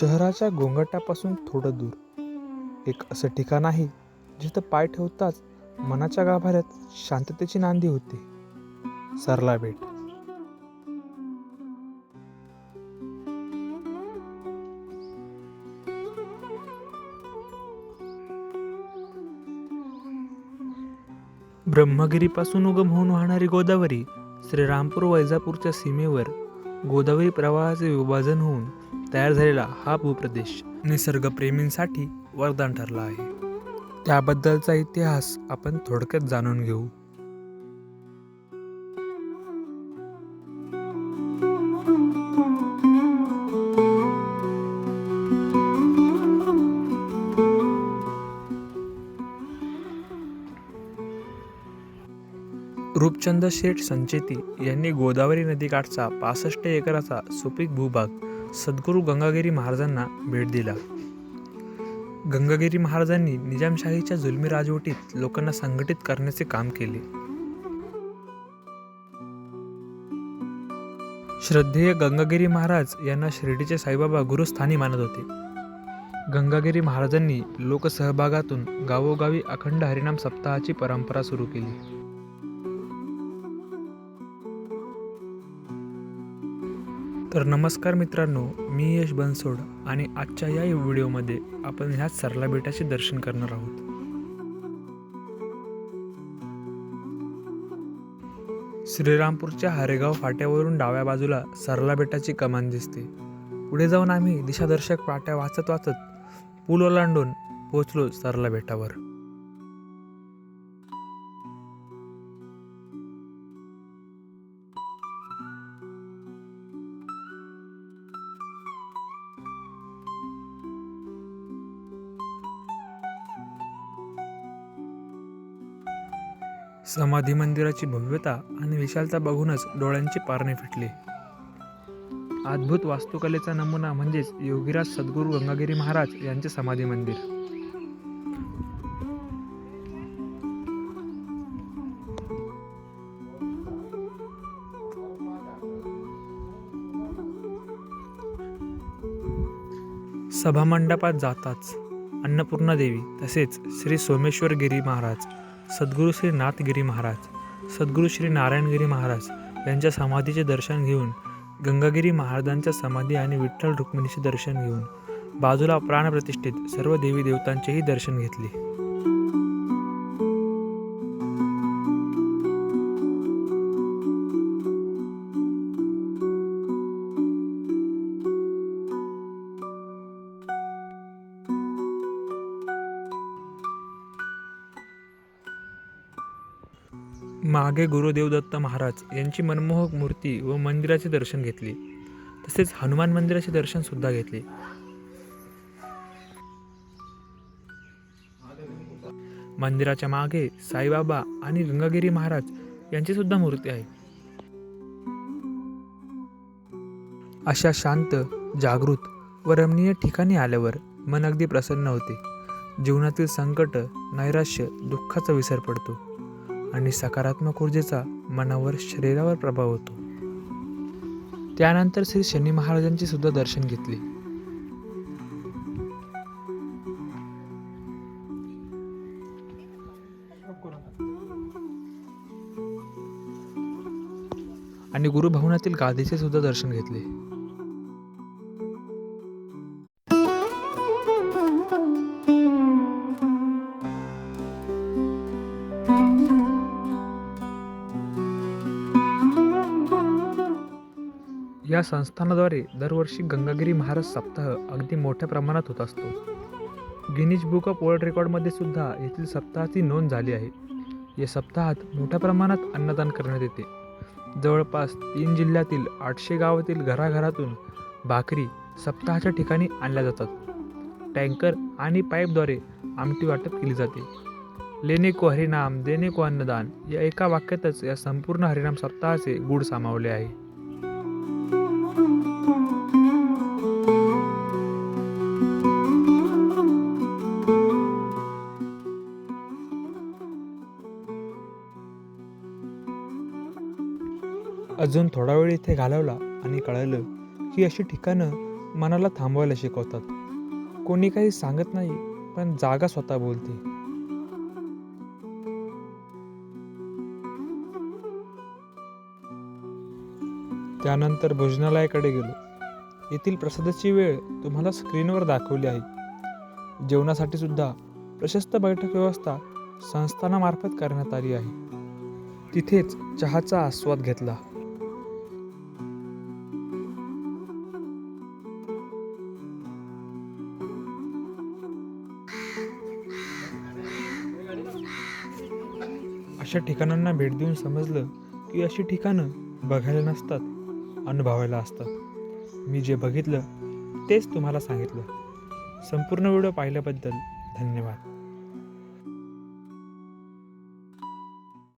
शहराच्या गोंगाटापासून थोडं दूर. एक असं ठिकाण आहे जिथं पाय ठेवताच मनाच्या गाभाऱ्यात शांततेची नांदी होते. सरला बेट ब्रह्मगिरीपासून उगम होऊन वाहणारी गोदावरी श्रीरामपूर वैजापूरच्या सीमेवर गोदावरी प्रवाहाचे विभाजन होऊन तयार झालेला हा भूप्रदेश निसर्गप्रेमींसाठी वरदान ठरला आहे. त्याबद्दलचा इतिहास आपण थोडक्यात जाणून घेऊ. रूपचंद शेठ संचेती यांनी गोदावरी नदीकाठचा पासष्ट एकराचा सुपीक भूभाग सद्गुरू गंगागिरी महाराजांना भेट दिला. गंगागिरी महाराजांनी निजामशाहीच्या जुलमी राजवटीत लोकांना संघटित करण्याचे काम केले. श्रद्धेय गंगागिरी महाराज यांना शिर्डीचे साईबाबा गुरुस्थानी मानत होते. गंगागिरी महाराजांनी लोकसहभागातून गावोगावी अखंड हरिनाम सप्ताहाची परंपरा सुरू केली. तर नमस्कार मित्रांनो मी यश बनसोड आणि आजच्या या व्हिडिओमध्ये आपण ह्या सरला बेटाचे दर्शन करणार आहोत. श्रीरामपूरच्या हरेगाव फाट्यावरून डाव्या बाजूला सरला बेटाची कमान दिसते. पुढे जाऊन आम्ही दिशादर्शक पाट्या वाचत वाचत पूल ओलांडून पोचलो सरला बेटावर. समाधी मंदिराची भव्यता आणि विशालता बघूनच डोळ्यांची पारणे फिटले. अद्भुत वास्तुकलेचा नमुना म्हणजेच योगीराज सद्गुरू गंगागिरी महाराज यांचे समाधी मंदिर. सभामंडपात जाताच अन्नपूर्णा देवी तसेच श्री सोमेश्वर गिरी महाराज सद्गुरू श्री नाथगिरी महाराज सद्गुरू श्री नारायणगिरी महाराज यांच्या समाधीचे दर्शन घेऊन गंगागिरी महाराजांच्या समाधी आणि विठ्ठल रुक्मिणीचे दर्शन घेऊन बाजूला प्राणप्रतिष्ठित सर्व देवी देवतांचेही दर्शन घेतले. मागे गुरुदेवदत्त महाराज यांची मनमोहक मूर्ती व मंदिराचे दर्शन घेतले. तसेच हनुमान मंदिराचे दर्शन सुद्धा घेतले. मंदिराच्या मागे साईबाबा आणि गंगागिरी महाराज यांची सुद्धा मूर्ती आहे. अशा शांत जागृत व रमणीय ठिकाणी आल्यावर मन अगदी प्रसन्न होते. जीवनातील संकट नैराश्य दुःखाचा विसर पडतो. आणि सकारात्मक ऊर्जेचा मनावर शरीरावर प्रभाव होतो. त्यानंतर श्री शनी महाराजांचे सुद्धा दर्शन घेतले. आणि गुरुभवनातील गादीचे सुद्धा दर्शन घेतले. या संस्थानाद्वारे दरवर्षी गंगागिरी महाराज सप्ताह अगदी मोठ्या प्रमाणात होत असतो. गिनीज बुक ऑफ वर्ल्ड रेकॉर्डमध्ये सुद्धा येथील सप्ताहाची नोंद झाली आहे. या सप्ताहात मोठ्या प्रमाणात अन्नदान करण्यात येते. जवळपास तीन जिल्ह्यातील आठशे गावातील घराघरातून भाकरी सप्ताहाच्या ठिकाणी आणल्या जातात. टँकर आणि पाईपद्वारे आमटी वाटप केली जाते. लेने को हरिनाम देणे को अन्नदान या एका वाक्यातच या संपूर्ण हरिनाम सप्ताहाचे गूढ सामावले आहे. अजून थोडा वेळ इथे घालवला आणि कळलं की अशी ठिकाणं मनाला थांबवायला शिकवतात. कोणी काही सांगत नाही पण जागा स्वतः बोलते. त्यानंतर भोजनालयाकडे गेलो. येथील प्रसादाची वेळ तुम्हाला स्क्रीनवर दाखवली आहे. जेवणासाठी सुद्धा प्रशस्त बैठक व्यवस्था संस्थानामार्फत करण्यात आली आहे. तिथेच चहाचा आस्वाद घेतला. अशा ठिकाणांना भेट देऊन समजलं की अशी ठिकाणं बघायला नसतात अनुभवायला असतात. मी जे बघितलं तेच तुम्हाला सांगितलं. संपूर्ण व्हिडिओ पाहिल्याबद्दल धन्यवाद.